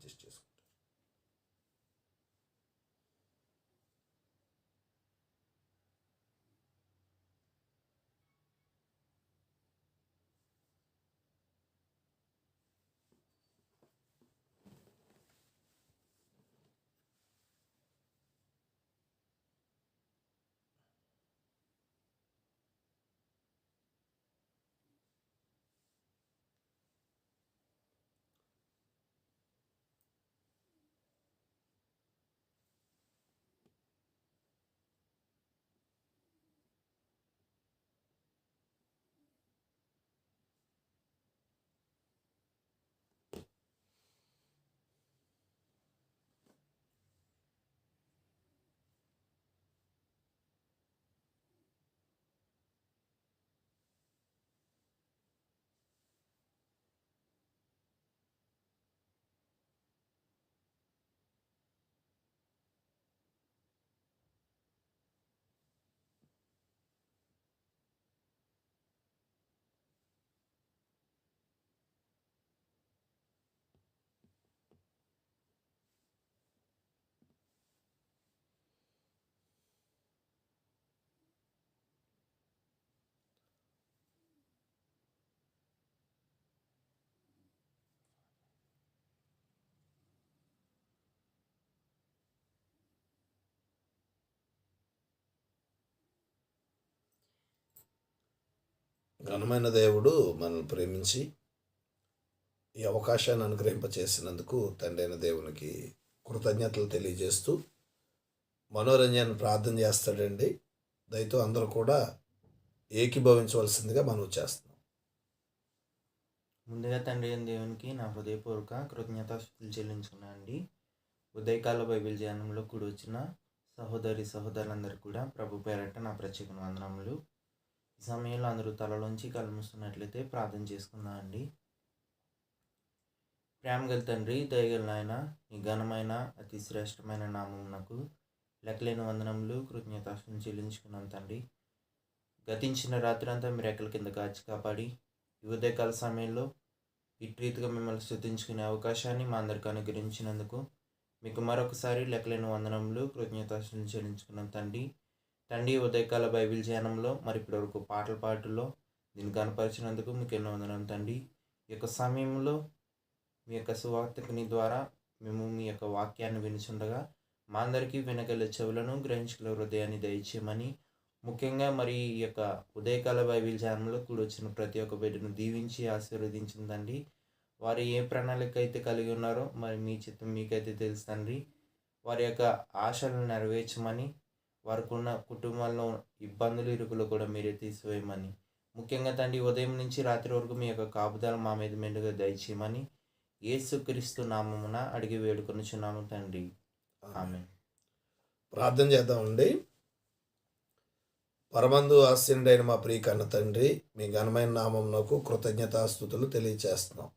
Just, just ఘనమైన దేవుడు మనల్ని ప్రేమించి ఈ అవకాశాన్ని అనుగ్రహింపచేసినందుకు తండ్రి అయిన దేవునికి కృతజ్ఞతలు తెలియజేస్తూ మనోరంజన్ ప్రార్థన చేస్తాడండి. దయతో అందరూ కూడా ఏకీభవించవలసిందిగా మనం చేస్తున్నాం. ముందుగా తండ్రి అయిన దేవునికి నా హృదయపూర్వక కృతజ్ఞతలు చెల్లించుకున్నా అండి. ఉదయకాల బైబిల్ ధ్యానంలో కూడి వచ్చిన సహోదరి సహోదరులందరూ కూడా ప్రభు పేరట నా ప్రత్యేక వందనములు. ఈ సమయంలో అందరూ తలలోంచి కలుముస్తున్నట్లయితే ప్రార్థన చేసుకుందాం అండి. ప్రేమగల తండ్రి దయగల నాయన ఈ ఘనమైన అతి శ్రేష్టమైన నామమునకు లెక్కలేని వందనములు కృతజ్ఞతాస్తులు చెల్లించుకున్నాం తండ్రి. గతించిన రాత్రి అంతా మీరు ఎక్కల కింద కాచి కాపాడి ఉదయకాల సమయంలో ఇట్రీతిగా మిమ్మల్ని స్థుతించుకునే అవకాశాన్ని మా అందరికి అనుగ్రహించినందుకు మీకు మరొకసారి లెక్కలేని వందనములు కృతజ్ఞతాస్తులు చెల్లించుకున్నాం తండ్రి. తండ్రి ఉదయకాల బైబిల్ ధ్యానంలో మరి ఇప్పటివరకు పాటల పాటల్లో దీన్ని కనపరిచినందుకు మీకు ఎన్నో వందనం తండ్రి. ఈ యొక్క సమయంలో మీ యొక్క సువార్తకుని ద్వారా మేము మీ యొక్క వాక్యాన్ని వినిచుండగా మా అందరికీ వినగల చెవులను గ్రహించగల హృదయాన్ని దయచేయమని ముఖ్యంగా మరి ఈ యొక్క ఉదయకాల బైబిల్ ధ్యానంలో కూడా వచ్చిన ప్రతి ఒక్క బిడ్డను దీవించి ఆశీర్వదించిందండి వారు ఏ ప్రణాళిక అయితే కలిగి ఉన్నారో మరి మీ చిత్తం మీకైతే తెలుసు తండ్రి. వారి యొక్క ఆశలను నెరవేర్చమని వారికి ఉన్న కుటుంబాల్లో ఇబ్బందులు ఇరుకులు కూడా మీరే తీసివేయమని. ముఖ్యంగా తండ్రి ఉదయం నుంచి రాత్రి వరకు మీ యొక్క కాపుదల మా మీద మెండుగా దయచేయమని యేసుక్రీస్తు నామమున అడిగి వేడుకొనుచున్నాము తండ్రి. ఆమె ప్రార్థన చేద్దామండి. పరమందు ఆశీనుడైన మా ప్రియ కన్న తండ్రి మీ ఘనమైన నామంనకు కృతజ్ఞతాస్థుతులు తెలియచేస్తున్నాం.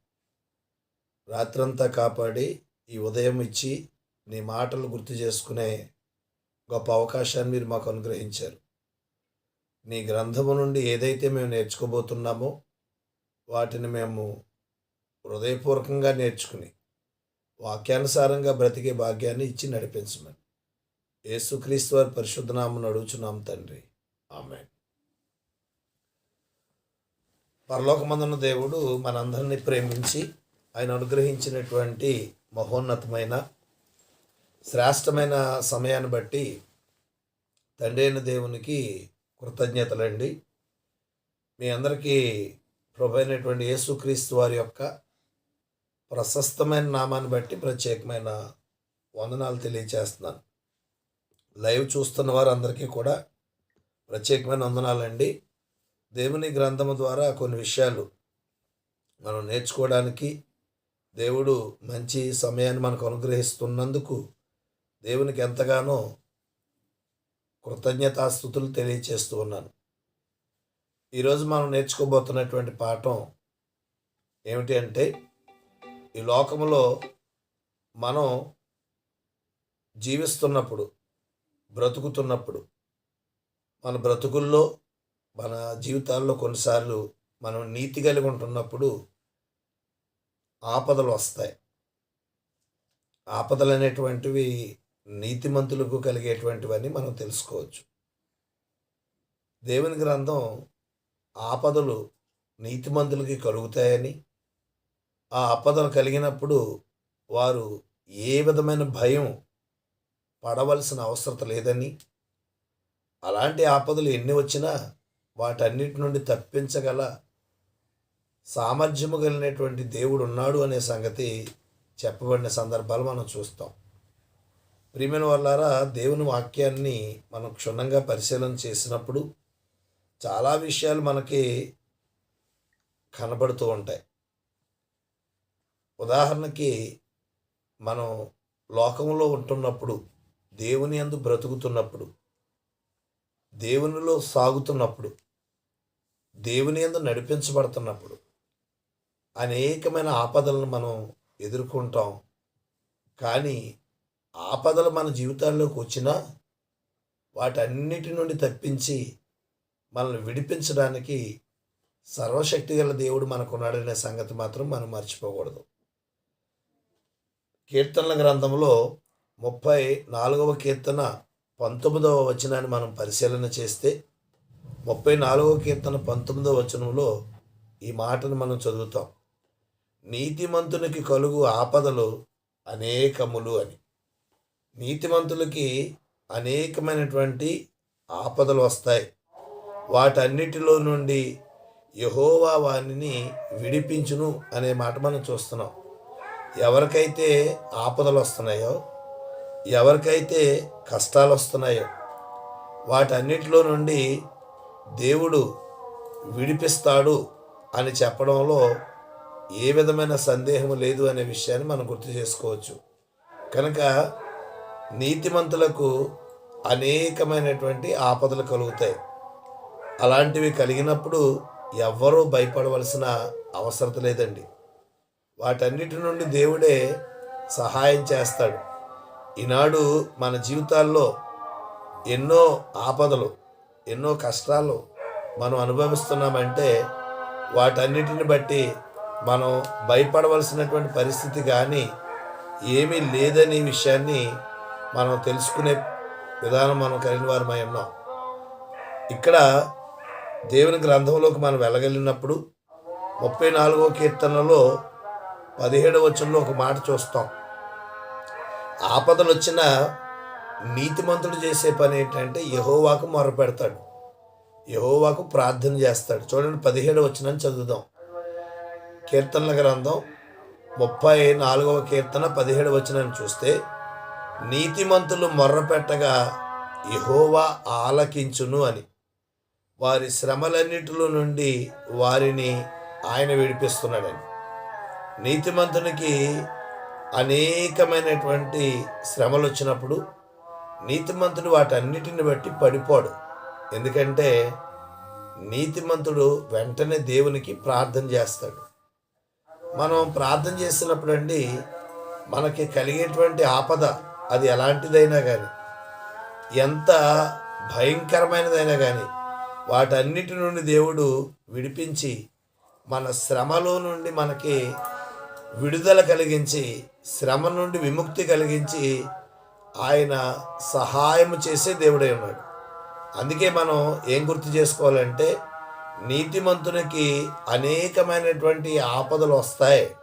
రాత్రంతా కాపాడి ఈ ఉదయం ఇచ్చి నీ మాటలు గుర్తు చేసుకునే గొప్ప అవకాశాన్ని మీరు మాకు అనుగ్రహించారు. నీ గ్రంథము నుండి ఏదైతే మేము నేర్చుకోబోతున్నామో వాటిని మేము హృదయపూర్వకంగా నేర్చుకుని వాక్యానుసారంగా బ్రతికే భాగ్యాన్ని ఇచ్చి నడిపించమని యేసుక్రీస్తు వారి పరిశుద్ధనామను అడుగుచున్నాం తండ్రి. ఆమె పరలోకమందున్న దేవుడు మనందరినీ ప్రేమించి ఆయన అనుగ్రహించినటువంటి మహోన్నతమైన శ్రేష్టమైన సమయాన్ని బట్టి తండ్రి అయిన దేవునికి కృతజ్ఞతలండి. మీ అందరికీ ప్రభు అయినటువంటి యేసుక్రీస్తు వారి యొక్క ప్రశస్తమైన నామాన్ని బట్టి ప్రత్యేకమైన వందనాలు తెలియచేస్తున్నాను. లైవ్ చూస్తున్న వారందరికీ కూడా ప్రత్యేకమైన వందనాలండి. దేవుని గ్రంథము ద్వారా కొన్ని విషయాలు మనం నేర్చుకోవడానికి దేవుడు మంచి సమయాన్ని మనకు అనుగ్రహిస్తున్నందుకు దేవునికి ఎంతగానో కృతజ్ఞతాస్థుతులు తెలియచేస్తూ ఉన్నాను. ఈరోజు మనం నేర్చుకోబోతున్నటువంటి పాఠం ఏమిటి అంటే ఈ లోకంలో మనం జీవిస్తున్నప్పుడు బ్రతుకుతున్నప్పుడు మన బ్రతుకుల్లో మన జీవితాల్లో కొన్నిసార్లు మనం నీతి కలిగి ఉంటున్నప్పుడు ఆపదలు వస్తాయి. ఆపదలు అనేటువంటివి నీతిమంతులకు కలిగేటువంటివని మనం తెలుసుకోవచ్చు. దేవుని గ్రంథం ఆపదలు నీతిమంతులకి కలుగుతాయని ఆ ఆపదలు కలిగినప్పుడు వారు ఏ విధమైన భయం పడవలసిన అవసరం లేదని అలాంటి ఆపదలు ఎన్ని వచ్చినా వాటన్నిటి నుండి తప్పించగల సామర్థ్యము కలిగినటువంటి దేవుడు ఉన్నాడు అనే సంగతి చెప్పబడిన సందర్భాలు మనం చూస్తాం. ప్రియమైన వాళ్ళారా దేవుని వాక్యాన్ని మనం క్షుణ్ణంగా పరిశీలన చేసినప్పుడు చాలా విషయాలు మనకి కనబడుతూ ఉంటాయి. ఉదాహరణకి మనం లోకంలో ఉంటున్నప్పుడు దేవుని అందు బ్రతుకుతున్నప్పుడు దేవునిలో సాగుతున్నప్పుడు దేవుని అందు నడిపించబడుతున్నప్పుడు అనేకమైన ఆపదలను మనం ఎదుర్కొంటాం. కానీ ఆపదలు మన జీవితాల్లోకి వచ్చినా వాటన్నిటి నుండి తప్పించి మనల్ని విడిపించడానికి సర్వశక్తి గల దేవుడు మనకున్నాడనే సంగతి మాత్రం మనం మర్చిపోకూడదు. కీర్తనల గ్రంథంలో ముప్పై నాలుగవ కీర్తన పంతొమ్మిదవ వచనాన్ని మనం పరిశీలన చేస్తే ముప్పై నాలుగవ కీర్తన పంతొమ్మిదవ వచనంలో ఈ మాటను మనం చదువుతాం. నీతిమంతునికి కలుగు ఆపదలు అనేకములు అని. నీతిమంతులకి అనేకమైనటువంటి ఆపదలు వస్తాయి. వాటన్నిటిలో నుండి యహోవా వారిని విడిపించును అనే మాట మనం చూస్తున్నాం. ఎవరికైతే ఆపదలు వస్తున్నాయో ఎవరికైతే కష్టాలు వస్తున్నాయో వాటన్నిటిలో నుండి దేవుడు విడిపిస్తాడు అని చెప్పడంలో ఏ విధమైన సందేహం లేదు అనే విషయాన్ని మనం గుర్తు చేసుకోవచ్చు. కనుక నీతిమంతులకు అనేకమైనటువంటి ఆపదలు కలుగుతాయి. అలాంటివి కలిగినప్పుడు ఎవ్వరూ భయపడవలసిన అవసరం లేదండి. వాటన్నిటి నుండి దేవుడే సహాయం చేస్తాడు. ఈనాడు మన జీవితాల్లో ఎన్నో ఆపదలు ఎన్నో కష్టాలు మనం అనుభవిస్తున్నామంటే వాటన్నిటిని బట్టి మనం భయపడవలసినటువంటి పరిస్థితి కానీ ఏమీ లేదనే విషయాన్ని మనం తెలుసుకునే విధానం మనం కలిగిన వారమై ఉన్నాం ఇక్కడ దేవుని గ్రంథంలోకి మనం వెళ్ళగలిగినప్పుడు ముప్పై నాలుగో కీర్తనలో పదిహేడవ వచనంలో ఒక మాట చూస్తాం. ఆపదలు వచ్చిన నీతిమంతుడు చేసే పని ఏంటంటే యహోవాకు మొరపెడతాడు. యహోవాకు ప్రార్థన చేస్తాడు. చూడండి పదిహేడు వచనం చదువుదాం. కీర్తనల గ్రంథం ముప్పై నాలుగవ కీర్తన పదిహేడు వచనాన్ని చూస్తే నీతిమంతులు మొర్రపెట్టగా యహోవా ఆలకించును అని. వారి శ్రమలన్నిటిలో నుండి వారిని ఆయన విడిపిస్తున్నాడని. నీతిమంతునికి అనేకమైనటువంటి శ్రమలు వచ్చినప్పుడు నీతిమంతుడు వాటన్నిటిని బట్టి పడిపోడు. ఎందుకంటే నీతిమంతుడు వెంటనే దేవునికి ప్రార్థన చేస్తాడు. మనం ప్రార్థన చేసినప్పుడు అండి మనకి కలిగేటువంటి ఆపద అది ఎలాంటిదైనా కానీ ఎంత భయంకరమైనదైనా కానీ వాటన్నిటి నుండి దేవుడు విడిపించి మన శ్రమలో నుండి మనకి విడుదల కలిగించి శ్రమ నుండి విముక్తి కలిగించి ఆయన సహాయం చేసే దేవుడై ఉన్నాడు. అందుకే మనం ఏం గుర్తు చేసుకోవాలంటే నీతిమంతునికి అనేకమైనటువంటి ఆపదలు వస్తాయి.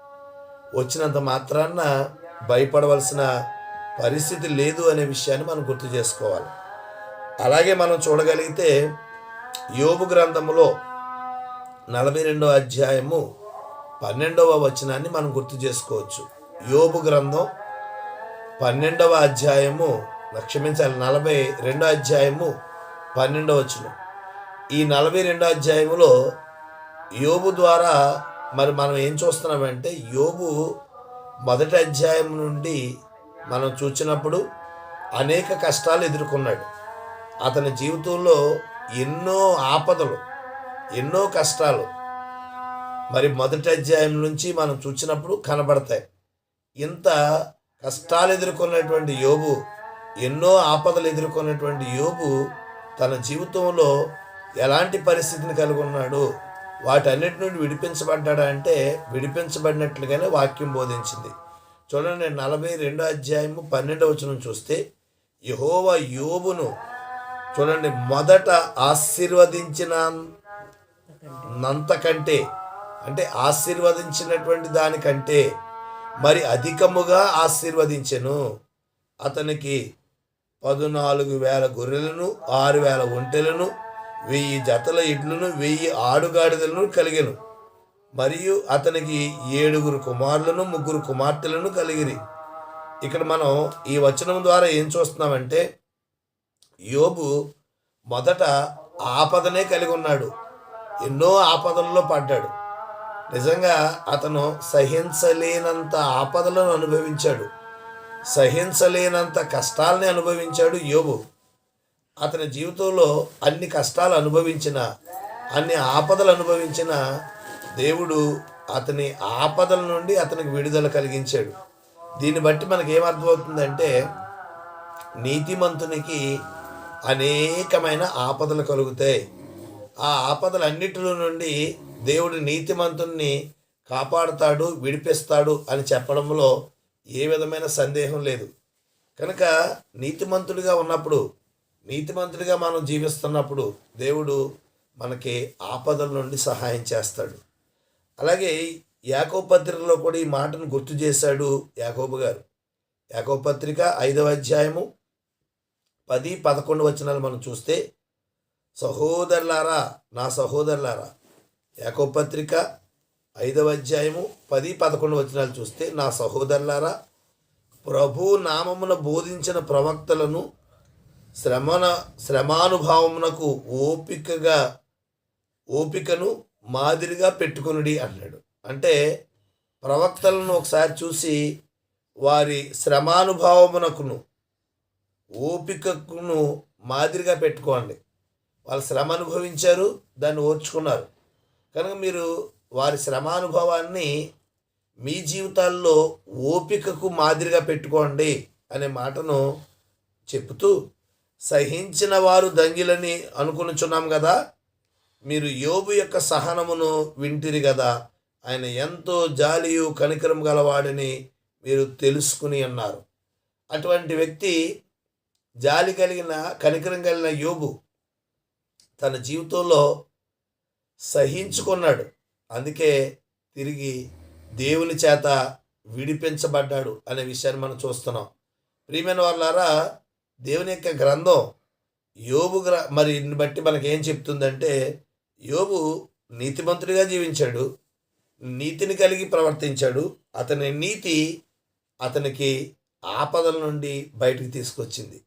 వచ్చినంత మాత్రాన భయపడవలసిన పరిస్థితి లేదు అనే విషయాన్ని మనం గుర్తు చేసుకోవాలి. అలాగే మనం చూడగలిగితే యోబు గ్రంథములో నలభై రెండవ అధ్యాయము పన్నెండవ వచనాన్ని మనం గుర్తు చేసుకోవచ్చు. యోబు గ్రంథం పన్నెండవ అధ్యాయము క్షమించాలి నలభై రెండో అధ్యాయము పన్నెండవ వచనం. ఈ నలభై రెండో అధ్యాయములో యోబు ద్వారా మరి మనం ఏం చూస్తున్నామంటే యోబు మొదటి అధ్యాయం నుండి మనం చూసినప్పుడు అనేక కష్టాలు ఎదుర్కొన్నాడు. అతని జీవితంలో ఎన్నో ఆపదలు ఎన్నో కష్టాలు మరి మొదటి అధ్యాయం నుంచి మనం చూసినప్పుడు కనబడతాయి. ఇంత కష్టాలు ఎదుర్కొన్నటువంటి యోబు ఎన్నో ఆపదలు ఎదుర్కొన్నటువంటి యోబు తన జీవితంలో ఎలాంటి పరిస్థితిని కలిగి ఉన్నాడు వాటన్నిటి నుండి విడిపించబడ్డాడా అంటే విడిపించబడినట్లుగానే వాక్యం బోధించింది. చూడండి నలభై రెండో అధ్యాయము పన్నెండవ వచనం చూస్తే యహోవ యోబును చూడండి మొదట ఆశీర్వదించిన నంతకంటే అంటే ఆశీర్వదించినటువంటి దానికంటే మరి అధికముగా ఆశీర్వదించెను. అతనికి పదునాలుగు వేల గొర్రెలను ఆరు వేల ఒంటెలను వెయ్యి జతల ఇడ్లను వెయ్యి ఆడుగాడిదలను కలిగెను. మరియు అతనికి ఏడుగురు కుమారులను ముగ్గురు కుమార్తెలను కలిగిరి. ఇక్కడ మనం ఈ వచనం ద్వారా ఏం చూస్తున్నామంటే యోబు మొదట ఆపదనే కలిగి ఉన్నాడు. ఎన్నో ఆపదల్లో పడ్డాడు. నిజంగా అతను సహించలేనంత ఆపదలను అనుభవించాడు. సహించలేనంత కష్టాలని అనుభవించాడు యోబు. అతని జీవితంలో అన్ని కష్టాలు అనుభవించిన అన్ని ఆపదలు అనుభవించిన దేవుడు అతని ఆపదల నుండి అతనికి విడుదల కలిగించాడు. దీన్ని బట్టి మనకి ఏమర్థమవుతుందంటే నీతిమంతునికి అనేకమైన ఆపదలు కలుగుతాయి. ఆ ఆపదలన్నిటిలో నుండి దేవుడు నీతిమంతుణ్ణి కాపాడుతాడు విడిపిస్తాడు అని చెప్పడంలో ఏ విధమైన సందేహం లేదు. కనుక నీతిమంతుడిగా ఉన్నప్పుడు నీతిమంతుడిగా మనం జీవిస్తున్నప్పుడు దేవుడు మనకి ఆపదల నుండి సహాయం చేస్తాడు. అలాగే యాకోబు పత్రికలో కూడా ఈ మాటను గుర్తు చేశాడు యాకోబు గారు. యాకోబు పత్రిక ఐదవ అధ్యాయము పది పదకొండు వచనాలు మనం చూస్తే సహోదరులారా నా సహోదరులారా యాకోబు పత్రిక ఐదవ అధ్యాయము పది పదకొండు వచనాలు చూస్తే నా సహోదరులారా ప్రభు నామమున బోధించిన ప్రవక్తలను శ్రమన శ్రమానుభావమునకు ఓపికగా ఓపికను మాదిరిగా పెట్టుకునుడి అన్నాడు. అంటే ప్రవక్తలను ఒకసారి చూసి వారి శ్రమానుభవమునకును ఓపికకును మాదిరిగా పెట్టుకోండి. వాళ్ళు శ్రమ అనుభవించారు దాన్ని ఓర్చుకున్నారు. కనుక మీరు వారి శ్రమానుభవాన్ని మీ జీవితాల్లో ఓపికకు మాదిరిగా పెట్టుకోండి అనే మాటను చెప్తూ సహించిన వారు దంగిలని అనుకునిచున్నాం కదా మీరు యోబు యొక్క సహనమును వింటిరి కదా ఆయన ఎంతో జాలియు కనికరం గలవాడని మీరు తెలుసుకుని అన్నారు. అటువంటి వ్యక్తి జాలి కలిగిన కనికరం కలిగిన యోబు తన జీవితంలో సహించుకున్నాడు. అందుకే తిరిగి దేవుని చేత విడిపించబడ్డాడు అనే విషయాన్ని మనం చూస్తున్నాం. ప్రియమైన వాళ్ళారా దేవుని యొక్క గ్రంథం యోబు గ్ర మరి బట్టి మనకి ఏం చెప్తుందంటే యోబు నీతిమంతుడిగా జీవించాడు. నీతిని కలిగి ప్రవర్తించాడు. అతని నీతి అతనికి ఆపదల నుండి బయటికి తీసుకొచ్చింది.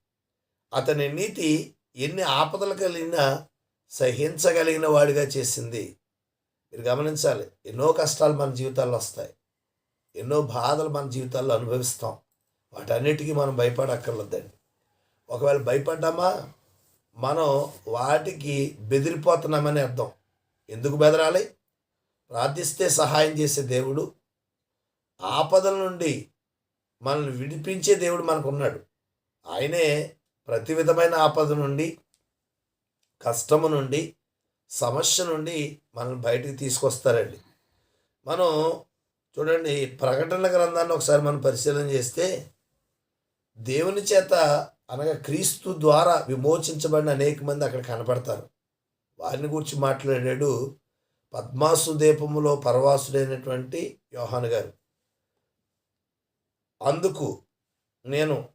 అతని నీతి ఎన్ని ఆపదలు కలిగినా సహించగలిగిన వాడిగా చేసింది. మీరు గమనించాలి ఎన్నో కష్టాలు మన జీవితాల్లో వస్తాయి. ఎన్నో బాధలు మన జీవితాల్లో అనుభవిస్తాం. వాటన్నిటికీ మనం భయపడక్కర్లేదండి. ఒకవేళ భయపడ్డామా? మనం వాటికి బెదిరిపోతున్నామని అర్థం. ఎందుకు బెదరాలి? ప్రార్థిస్తే సహాయం చేసే దేవుడు. ఆపదల నుండి మనల్ని విడిపించే దేవుడు మనకు ఉన్నాడు ఆయనే ప్రతి విధమైన ఆపద నుండి కష్టము నుండి సమస్య నుండి మనల్ని బయటికి తీసుకొస్తారండి. మనం చూడండి ప్రకటన గ్రంథాన్ని ఒకసారి మనం పరిశీలన చేస్తే దేవుని చేత అనగా క్రీస్తు ద్వారా విమోచించబడిన అనేక మంది అక్కడ కనపడతారు. వారిని గురించి మాట్లాడాడు పద్మాసు దీపములో పరవాసుడైనటువంటి యోహాను గారు. అందుకు నేను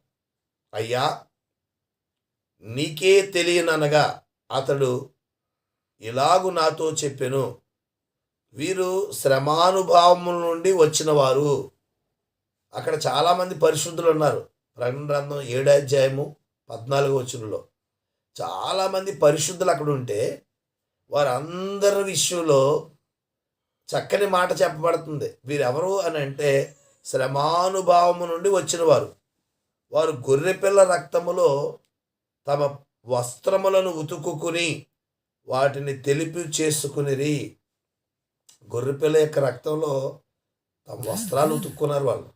అయ్యా నీకే తెలియననగా అతడు ఇలాగు నాతో చెప్పెను. వీరు శ్రమానుభావముల నుండి వచ్చిన వారు అక్కడ చాలామంది పరిశుద్ధులు ఉన్నారు. ప్రకటన గ్రంథం ఏడాధ్యాయము పద్నాలుగు వచనంలో. చాలామంది పరిశుద్ధులు అక్కడ ఉంటే వారందరి విషయంలో చక్కని మాట చెప్పబడుతుంది. వీరెవరు అని అంటే శ్రమానుభావము నుండి వచ్చిన వారు వారు గొర్రెపిల్ల రక్తములో తమ వస్త్రములను ఉతుకుని వాటిని తెలిపి చేసుకునిరి. గొర్రెపిల్ల యొక్క రక్తంలో తమ వస్త్రాలు ఉతుక్కున్నారు వాళ్ళు.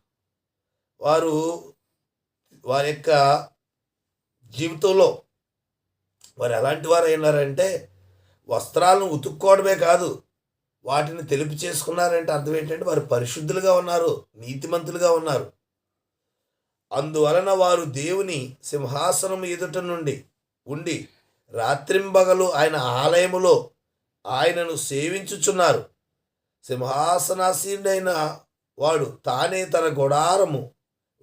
వారు వారి యొక్క జీవితంలో వారు ఎలాంటి వారు అయినారంటే వస్త్రాలను ఉతుక్కోవడమే కాదు వాటిని తెలిపి చేసుకున్నారంటే అర్థం ఏంటంటే వారు పరిశుద్ధులుగా ఉన్నారు నీతిమంతులుగా ఉన్నారు. అందువలన వారు దేవుని సింహాసనం ఎదుట నుండి ఉండి రాత్రింబగలు ఆయన ఆలయములో ఆయనను సేవించుచున్నారు. సింహాసనాసీనుడైన వాడు తానే తన గుడారము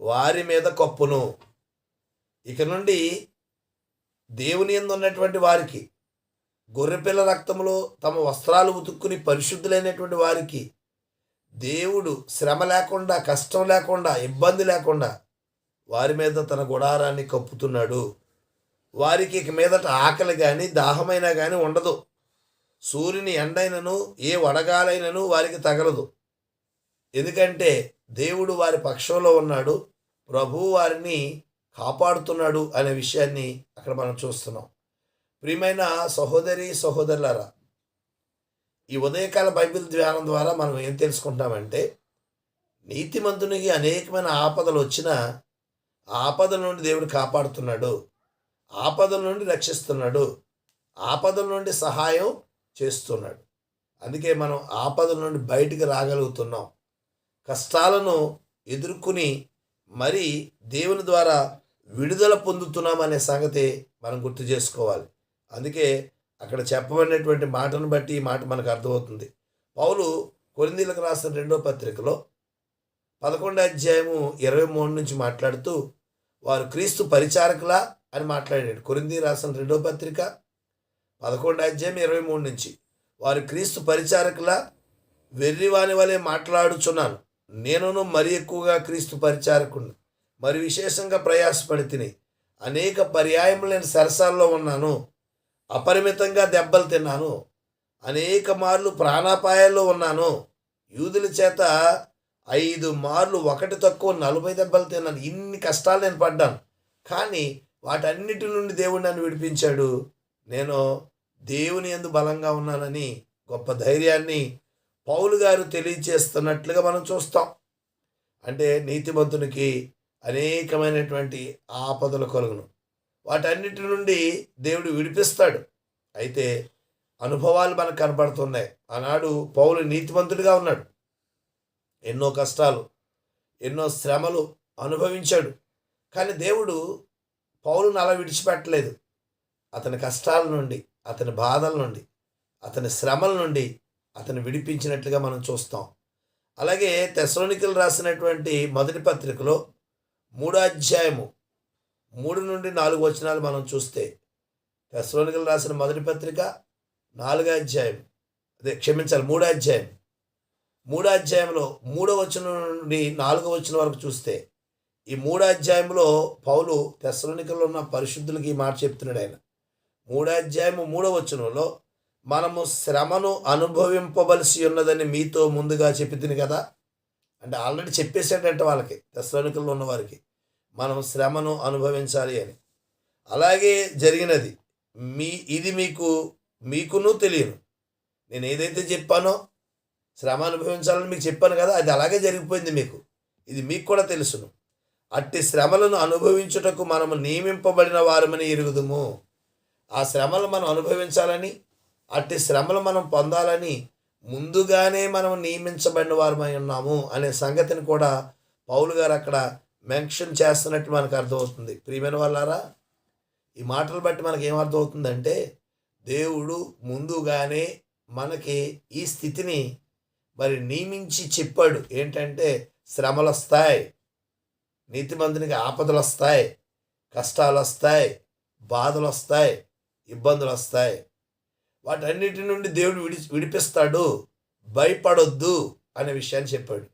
వారి మీద కప్పును. ఇక నుండి దేవుని ఎందు ఉన్నటువంటి వారికి గొర్రెపిల్ల రక్తంలో తమ వస్త్రాలు ఉతుక్కుని పరిశుద్ధులైనటువంటి వారికి దేవుడు శ్రమ లేకుండా కష్టం లేకుండా ఇబ్బంది లేకుండా వారి మీద తన గుడారాన్ని కప్పుతున్నాడు. వారికి ఇక మీదట ఆకలి కానీ దాహమైనా కానీ ఉండదు. సూర్యుని ఎండైనను ఏ వడగాలైనను వారికి తగలదు. ఎందుకంటే దేవుడు వారి పక్షంలో ఉన్నాడు. ప్రభువు వారిని కాపాడుతున్నాడు అనే విషయాన్ని అక్కడ మనం చూస్తున్నాం. ప్రియమైన సహోదరి సహోదరులారా ఈ ఉదయకాల బైబిల్ ధ్యానం ద్వారా మనం ఏం తెలుసుకుంటామంటే నీతిమంతునికి అనేకమైన ఆపదలు వచ్చినా ఆపదల నుండి దేవుడు కాపాడుతున్నాడు ఆపదల నుండి రక్షిస్తున్నాడు ఆపదల నుండి సహాయం చేస్తున్నాడు. అందుకే మనం ఆపదల నుండి బయటికి రాగలుగుతున్నాం. కష్టాలను ఎదుర్కొని మరి దేవుని ద్వారా విడుదల పొందుతున్నామనే సంగతి మనం గుర్తు చేసుకోవాలి. అందుకే అక్కడ చెప్పబడినటువంటి మాటను బట్టి ఈ మాట మనకు అర్థమవుతుంది. పౌలు కొరిందీలకు రాసిన రెండో పత్రికలో పదకొండో అధ్యాయము ఇరవై మూడు నుంచి మాట్లాడుతూ వారు క్రీస్తు పరిచారకులా అని మాట్లాడాడు. కొరింది రాసిన రెండో పత్రిక పదకొండో అధ్యాయం ఇరవై మూడు నుంచి వారు క్రీస్తు పరిచారకులా వెర్రివాని వలె మాట్లాడుచున్నాను. నేనును మరి ఎక్కువగా క్రీస్తు పరిచారకుని మరి విశేషంగా ప్రయాసపడి తిని అనేక పర్యాయం నేను సరసాల్లో ఉన్నాను. అపరిమితంగా దెబ్బలు తిన్నాను. అనేక మార్లు ప్రాణాపాయాల్లో ఉన్నాను. యూదుల చేత ఐదు మార్లు ఒకటి తక్కువ నలభై దెబ్బలు తిన్నాను. ఇన్ని కష్టాలు నేను పడ్డాను. కానీ వాటన్నిటి నుండి దేవుడు నన్ను విడిపించాడు. నేను దేవుని ఎందు బలంగా ఉన్నానని గొప్ప ధైర్యాన్ని పౌలు గారు తెలియచేస్తున్నట్లుగా మనం చూస్తాం. అంటే నీతిమంతునికి అనేకమైనటువంటి ఆపదలు కలుగును. వాటన్నిటి నుండి దేవుడు విడిపిస్తాడు. అయితే అనుభవాలు మనకు కనపడుతున్నాయి ఆనాడు పౌలు నీతిమంతుడిగా ఉన్నాడు. ఎన్నో కష్టాలు ఎన్నో శ్రమలు అనుభవించాడు. కానీ దేవుడు పౌలును అలా విడిచిపెట్టలేదు. అతని కష్టాల నుండి అతని బాధల నుండి అతని శ్రమల నుండి అతను విడిపించినట్లుగా మనం చూస్తాం. అలాగే తెసలోనికలు రాసినటువంటి మొదటి పత్రికలో మూడో అధ్యాయము మూడు నుండి నాలుగు వచనాలు మనం చూస్తే తెసలోనికలు రాసిన మొదటి పత్రిక నాలుగో అధ్యాయం. అదే క్షమించాలి మూడో అధ్యాయం. మూడో అధ్యాయంలో మూడో వచనం నుండి నాలుగో వచనం వరకు చూస్తే ఈ మూడో అధ్యాయంలో పౌలు తెసలోనికల్లో ఉన్న పరిశుద్ధులకి ఈ మాట చెప్తున్నాడు ఆయన. మూడో అధ్యాయము మూడో వచనంలో మనము శ్రమను అనుభవింపవలసి ఉన్నదని మీతో ముందుగా చెప్పి కదా? అంటే ఆల్రెడీ చెప్పేసాడంటే వాళ్ళకి తెసలోనికల్లో ఉన్న వారికి. మనం శ్రమను అనుభవించాలి అని. అలాగే జరిగినది. మీ ఇది మీకు మీకును తెలియను. నేను ఏదైతే చెప్పానో శ్రమ అనుభవించాలని మీకు చెప్పాను కదా అది అలాగే జరిగిపోయింది మీకు. ఇది మీకు కూడా తెలుసును. అట్టి శ్రమలను అనుభవించుటకు మనము నియమింపబడిన వారమని ఎరుగుదుము. ఆ శ్రమలు మనం అనుభవించాలని అట్టి శ్రమలు మనం పొందాలని ముందుగానే మనం నియమించబడిన వారమై ఉన్నాము అనే సంగతిని కూడా పౌలు గారు అక్కడ మెన్షన్ చేస్తున్నట్టు మనకు అర్థమవుతుంది. ప్రియమైన వాళ్ళారా ఈ మాటలు బట్టి మనకి ఏమర్థమవుతుందంటే దేవుడు ముందుగానే మనకి ఈ స్థితిని మరి నియమించి చెప్పాడు. ఏంటంటే శ్రమలు వస్తాయి నీతిమంతునికి ఆపదలు వస్తాయి కష్టాలు వస్తాయి బాధలు వస్తాయి ఇబ్బందులు వస్తాయి వాటన్నిటి నుండి దేవుడు విడి విడిపిస్తాడు. భయపడొద్దు అనే విషయాన్ని చెప్పాడు.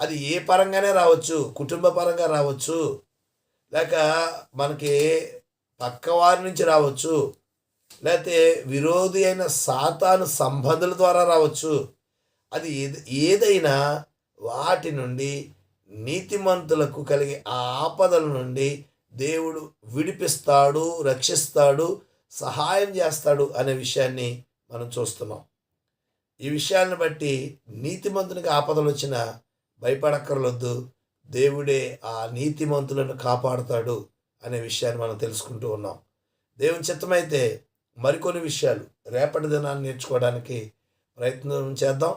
అది ఏ పరంగానే రావచ్చు కుటుంబ పరంగా రావచ్చు లేక మనకి పక్కవారి నుంచి రావచ్చు లేకపోతే విరోధి అయిన సాతాను సంబంధుల ద్వారా రావచ్చు. అది ఏది ఏదైనా వాటి నుండి నీతిమంతులకు కలిగే ఆ ఆపదల నుండి దేవుడు విడిపిస్తాడు రక్షిస్తాడు సహాయం చేస్తాడు అనే విషయాన్ని మనం చూస్తున్నాం. ఈ విషయాలను బట్టి నీతిమంతునికి ఆపదలు వచ్చినా భయపడక్కర్లొద్దు. దేవుడే ఆ నీతిమంతులను కాపాడుతాడు అనే విషయాన్ని మనం తెలుసుకుంటూ ఉన్నాం. దేవుని చిత్తమైతే మరికొన్ని విషయాలు రేపటి దినాన్ని నేర్చుకోవడానికి ప్రయత్నం చేద్దాం.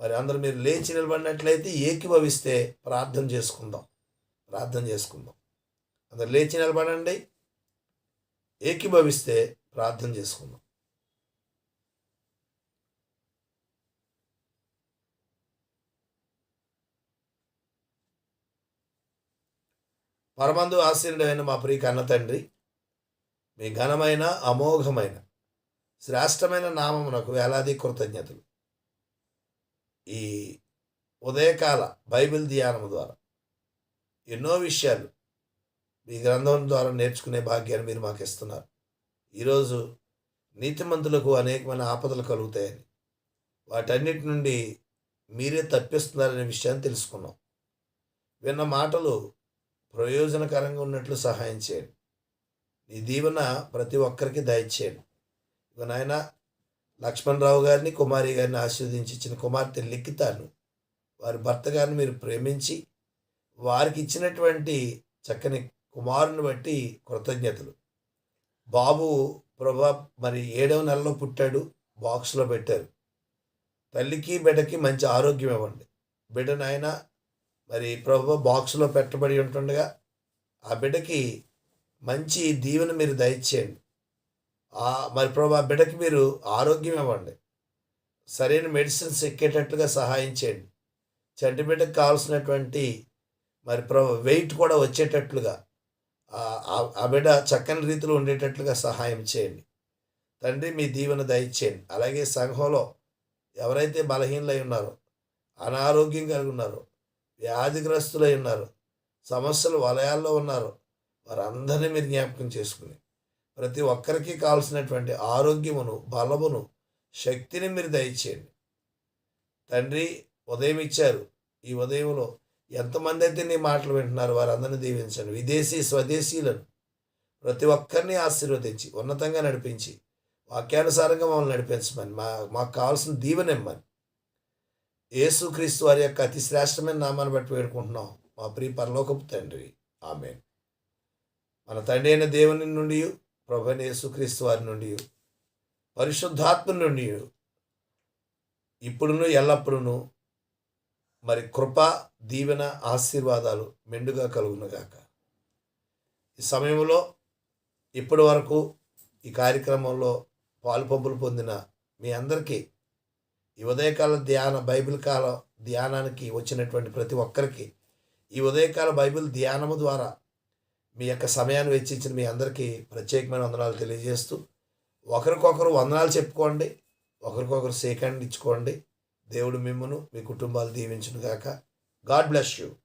మరి అందరూ మీరు లేచి నిలబడినట్లయితే ఏకీభవిస్తే ప్రార్థన చేసుకుందాం. ప్రార్థన చేసుకుందాం. అందరు లేచి నిలబడండి. ఏకీభవిస్తే ప్రార్థన చేసుకుందాం. పరమందు ఆశీనుడైన మా ప్రియ కన్న తండ్రి మీ ఘనమైన అమోఘమైన శ్రేష్టమైన నామమునకు వేలాది కృతజ్ఞతలు. ఈ ఉదయకాల బైబిల్ ధ్యానము ద్వారా ఎన్నో విషయాలు మీ గ్రంథం ద్వారా నేర్చుకునే భాగ్యాన్ని మీరు మాకు ఇస్తున్నారు. ఈరోజు నీతిమంతులకు అనేకమైన ఆపదలు కలుగుతాయని వాటన్నిటి నుండి మీరే తప్పిస్తున్నారనే విషయాన్ని తెలుసుకున్నాం. విన్న మాటలు ప్రయోజనకరంగా ఉన్నట్లు సహాయం చేయండి. నీ దీవెన ప్రతి ఒక్కరికి దయచేయండి. ఇక నాయన లక్ష్మణరావు గారిని కుమారి గారిని ఆశీర్వదించి ఇచ్చిన కుమార్తె లిఖితాను వారి భర్త గారిని మీరు ప్రేమించి వారికి ఇచ్చినటువంటి చక్కని కుమారుని బట్టి కృతజ్ఞతలు. బాబు ప్రభా మరి ఏడవ నెలలో పుట్టాడు బాక్స్లో పెట్టారు. తల్లికి బిడ్డకి మంచి ఆరోగ్యం ఇవ్వండి. బిడ్డ నాయన మరి ప్రభు బాక్స్లో పెట్టబడి ఉంటుండగా ఆ బిడ్డకి మంచి దీవెన మీరు దయచేయండి. మరి ప్రభు ఆ బిడ్డకి మీరు ఆరోగ్యం ఇవ్వండి. సరైన మెడిసిన్స్ ఎక్కేటట్లుగా సహాయం చేయండి. చంటి బిడ్డకు కావాల్సినటువంటి మరి ప్రభు వెయిట్ కూడా వచ్చేటట్లుగా ఆ- బిడ్డ చక్కని రీతిలో ఉండేటట్లుగా సహాయం చేయండి. తండ్రి మీ దీవెన దయచేయండి. అలాగే సంఘంలో ఎవరైతే బలహీనలై ఉన్నారో అనారోగ్యం కలిగి ఉన్నారో వ్యాధిగ్రస్తులై ఉన్నారు సమస్యలు వలయాల్లో ఉన్నారు వారందరినీ మీరు జ్ఞాపకం చేసుకుని ప్రతి ఒక్కరికి కావాల్సినటువంటి ఆరోగ్యమును బలమును శక్తిని మీరు దయచేయండి. తండ్రి ఉదయం ఇచ్చారు. ఈ ఉదయంలో ఎంతమంది అయితే నీ మాటలు వింటున్నారు వారందరినీ దీవించండి. విదేశీ స్వదేశీయులను ప్రతి ఒక్కరిని ఆశీర్వదించి ఉన్నతంగా నడిపించి వాక్యానుసారంగా మమ్మల్ని నడిపించమని మా మాకు కావాల్సిన దీవెనిమ్మని. యేసుక్రీస్తు వారి యొక్క అతి శ్రేష్టమైన నామాన్ని బట్టి వేడుకుంటున్నాం. మా ప్రియ పరలోకపు తండ్రి. ఆమె మన తండ్రి అయిన దేవుని నుండి ప్రభు యేసుక్రీస్తు వారి నుండి పరిశుద్ధాత్మ నుండి ఇప్పుడును ఎల్లప్పుడును మరి కృప దీవెన ఆశీర్వాదాలు మెండుగా కలుగునుగాక. ఈ సమయంలో ఇప్పటి వరకు ఈ కార్యక్రమంలో పాలు పంపులు పొందిన మీ అందరికీ ఈ ఉదయకాల ధ్యాన బైబిల్ కాల ధ్యానానికి వచ్చినటువంటి ప్రతి ఒక్కరికి ఈ ఉదయకాల బైబిల్ ధ్యానము ద్వారా మీ యొక్క సమయాన్ని వెచ్చించిన మీ అందరికీ ప్రత్యేకమైన వందనాలు తెలియజేస్తూ ఒకరికొకరు వందనాలు చెప్పుకోండి ఒకరికొకరు సేకరణ ఇచ్చుకోండి. దేవుడు మిమ్మను మీ కుటుంబాలు దీవించును గాక God bless you.